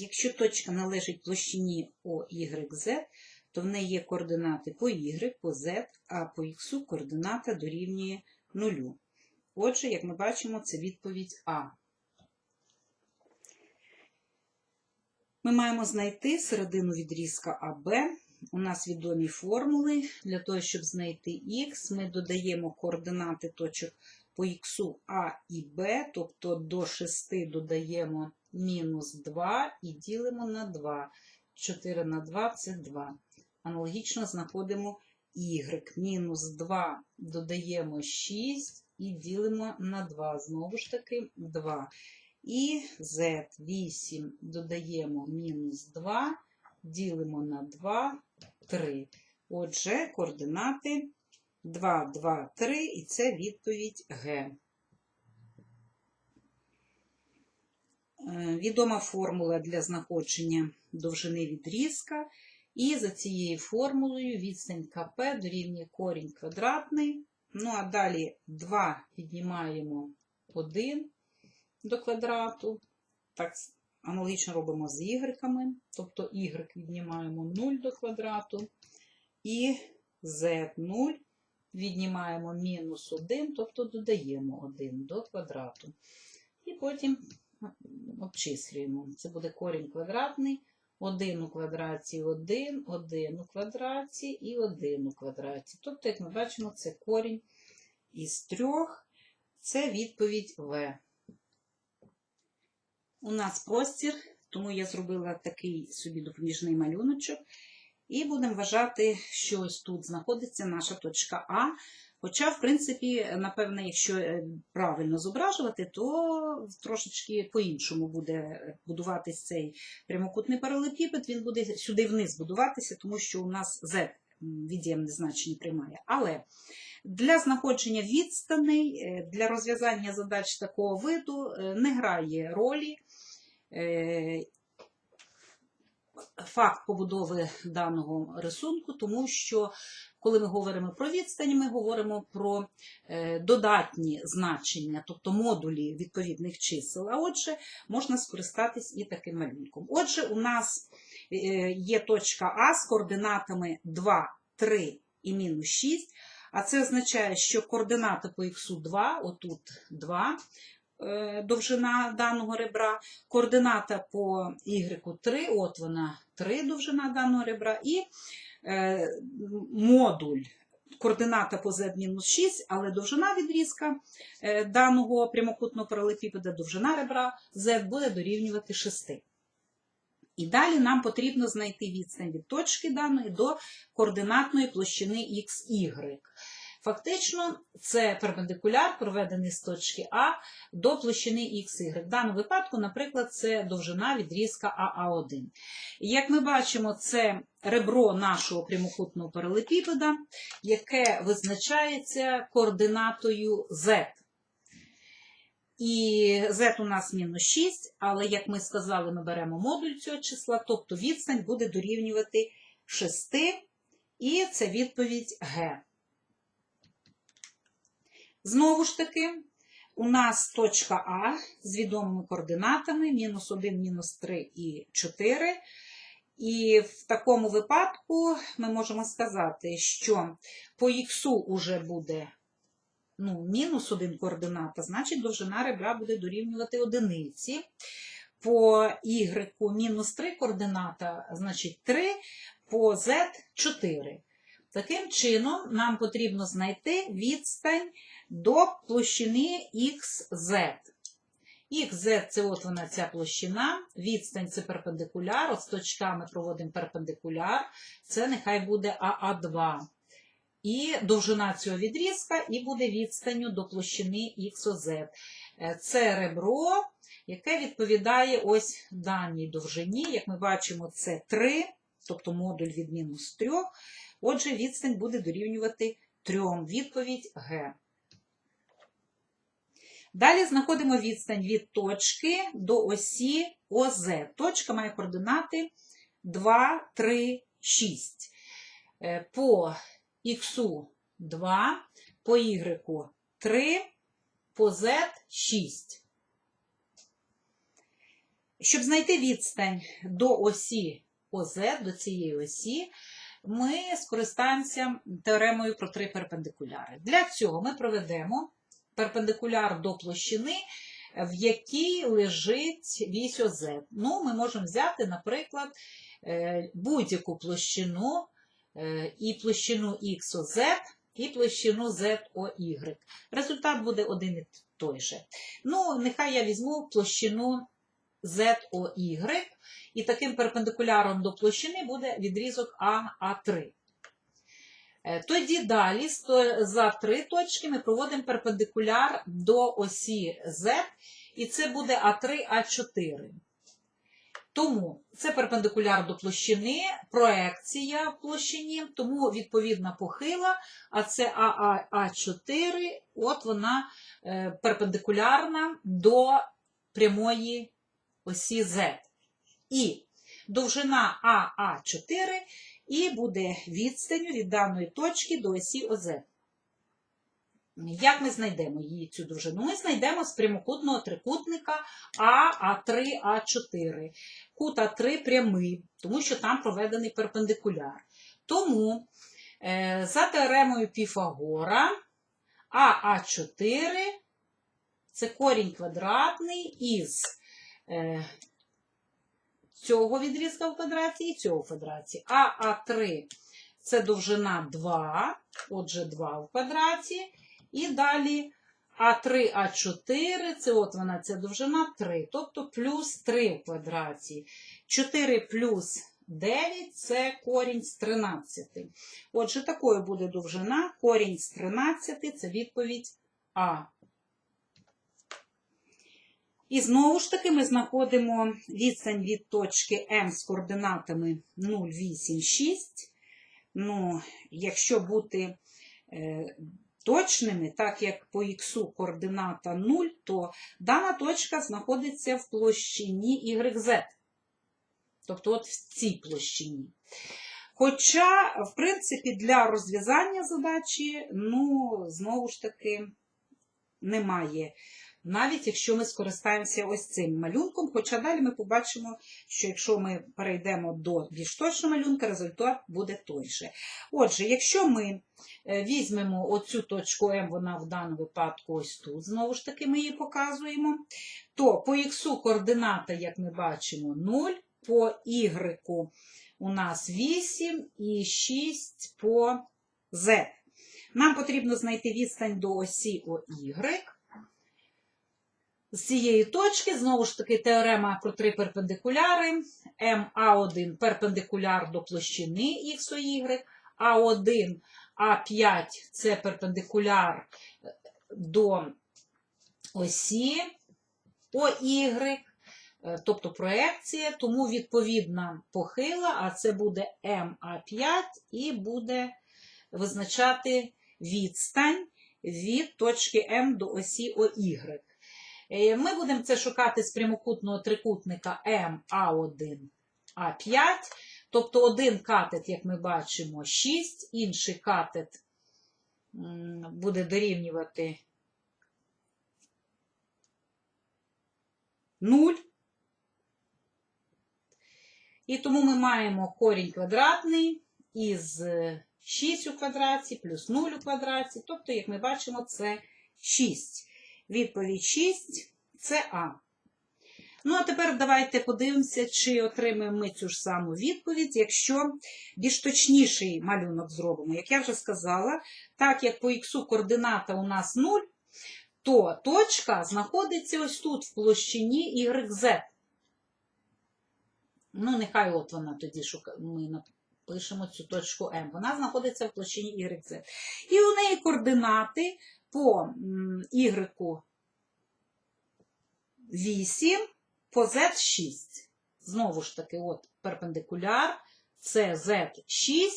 якщо точка належить площині OYZ, то в неї є координати по Y, по Z, а по X координата дорівнює нулю. Отже, як ми бачимо, це відповідь А. Ми маємо знайти середину відрізка АБ. У нас відомі формули. Для того, щоб знайти х, ми додаємо координати точок по х А і Б, тобто до 6 додаємо мінус 2 і ділимо на 2. 4 на 2 це 2. Аналогічно знаходимо y. Мінус 2 додаємо 6 і ділимо на 2. Знову ж таки 2. І z 8 додаємо мінус 2, ділимо на 2, 3. Отже, координати 2, 2, 3, і це відповідь Г. Відома формула для знаходження довжини відрізка. І за цією формулою відстань КП дорівнює корінь квадратний. Ну, а далі 2 піднімаємо 1 до квадрату. Так, аналогічно робимо з ігреками. Тобто y віднімаємо 0 до квадрату. І z0 віднімаємо мінус 1, тобто додаємо 1 до квадрату. І потім обчислюємо. Це буде корінь квадратний. 1 у квадраті 1, 1 у квадраті і 1 у квадраті. Тобто, як ми бачимо, це корінь із трьох. Це відповідь В. У нас простір, тому я зробила такий собі допоміжний малюночок. І будемо вважати, що ось тут знаходиться наша точка А. Хоча, в принципі, напевне, якщо е, правильно зображувати, то трошечки по-іншому буде будуватись цей прямокутний паралелепіпед, він буде сюди вниз будуватися, тому що у нас Z від'ємне значення приймає. Але для знаходження відстаней, е, для розв'язання задач такого виду е, не грає ролі факт побудови даного рисунку, тому що коли ми говоримо про відстані, ми говоримо про е, додатні значення, тобто модулі відповідних чисел. А отже, можна скористатись і таким малюнком. Отже, у нас е, є точка А з координатами 2, 3 і мінус 6. А це означає, що координата по х 2, отут 2, е, довжина даного ребра, координата по y 3, от вона 3 довжина даного ребра, і е, модуль координата по z-6, але довжина відрізка е, даного прямокутного паралелепіпеда, довжина ребра z буде дорівнювати 6. І далі нам потрібно знайти відстань від точки даної до координатної площини XY. Фактично, це перпендикуляр, проведений з точки А до площини XY. В даному випадку, наприклад, це довжина відрізка АА1. Як ми бачимо, це ребро нашого прямокутного паралепіпеда, яке визначається координатою Z. І z у нас мінус 6, але, як ми сказали, ми беремо модуль цього числа, тобто відстань буде дорівнювати 6, і це відповідь Г. Знову ж таки, у нас точка А з відомими координатами мінус 1, мінус 3 і 4. І в такому випадку ми можемо сказати, що по х уже буде ну, мінус 1 координата, значить довжина ребра буде дорівнювати одиниці. По y мінус 3 координата, значить 3, по z 4. Таким чином, нам потрібно знайти відстань до площини XZ. XZ це от вона ця площина, відстань це перпендикуляр, от з точками проводимо перпендикуляр, це нехай буде АА2. І довжина цього відрізка і буде відстанню до площини XOZ. Це ребро, яке відповідає ось даній довжині. Як ми бачимо, це 3, тобто модуль від мінус 3. Отже, відстань буде дорівнювати 3. Відповідь Г. Далі знаходимо відстань від точки до осі ОЗ. Точка має координати 2, 3, 6. По х 2, по y 3, по z 6. Щоб знайти відстань до осі ОЗ, до цієї осі, ми скористаємося теоремою про три перпендикуляри. Для цього ми проведемо перпендикуляр до площини, в якій лежить вісь ОЗ. Ну, ми можемо взяти, наприклад, е, будь-яку площину е, і площину XOZ, і площину ZOY. Результат буде один і той же. Ну, нехай я візьму площину ZOY, і таким перпендикуляром до площини буде відрізок АА3. Е, Тоді далі за три точки ми проводимо перпендикуляр до осі Z, і це буде А3А4. Тому це перпендикуляр до площини, проекція в площині, тому відповідна похила, а це АА4, от вона е, перпендикулярна до прямої осі Z. І довжина АА4 і буде відстанню від даної точки до осі ОЗ. Як ми знайдемо її цю довжину? Ми знайдемо з прямокутного трикутника АА3, А4. Кут А3 прямий, тому що там проведений перпендикуляр. Тому е, за теоремою Піфагора АА4 це корінь квадратний із цього відрізка в квадраті і цього в квадраті. А А3 це довжина 2, отже, 2 в квадраті. І далі А3, А4, це от вона, ця довжина 3, тобто плюс 3 в квадраті. 4 плюс 9 це корінь з 13. Отже, такою буде довжина, корінь з 13 це відповідь А. І знову ж таки ми знаходимо відстань від точки М з координатами 0, 8, 6. Ну, якщо бути е, точними, так як по х координата 0, то дана точка знаходиться в площині YZ. Тобто от в цій площині. Хоча, в принципі, для розв'язання задачі, ну, знову ж таки, немає навіть якщо ми скористаємося ось цим малюнком, хоча далі ми побачимо, що якщо ми перейдемо до більш точного малюнка, результат буде той же. Отже, якщо ми е, візьмемо оцю точку М, вона в даному випадку ось тут, знову ж таки, ми її показуємо, то по х координата, як ми бачимо, 0, по y у нас 8 і 6 по z. Нам потрібно знайти відстань до осі ОY з цієї точки, знову ж таки, теорема про три перпендикуляри. МА1 перпендикуляр до площини XOY, А1, А5 це перпендикуляр до осі ОY, е, тобто проекція, тому відповідна похила, а це буде МА5 і буде визначати відстань від точки М до осі ОY. Е, Ми будемо це шукати з прямокутного трикутника МА1, А5. Тобто один катет, як ми бачимо, 6, інший катет буде дорівнювати 0. І тому ми маємо корінь квадратний із 6 у квадраті плюс 0 у квадраті. Тобто, як ми бачимо, це 6. Відповідь 6 це А. Ну, а тепер давайте подивимося, чи отримаємо ми цю ж саму відповідь, якщо більш точніший малюнок зробимо. Як я вже сказала, так як по х координата у нас 0, то точка знаходиться ось тут, в площині YZ. Ну, нехай от вона тоді шука... ми напишемо цю точку М. Вона знаходиться в площині YZ. І у неї координати по Y 8 по Z6. Знову ж таки, от перпендикуляр, це Z6,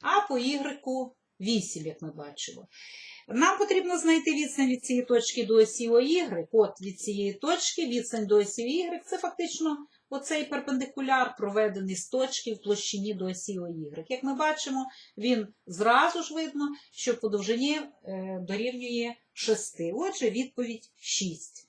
а по Y 8, як ми бачимо. Нам потрібно знайти відстань від цієї точки до осі OY. От від цієї точки відстань до осі Y. Це фактично оцей перпендикуляр, проведений з точки в площині до осі Y. Як ми бачимо, він зразу ж видно, що по довжині е, дорівнює 6. Отже, відповідь 6.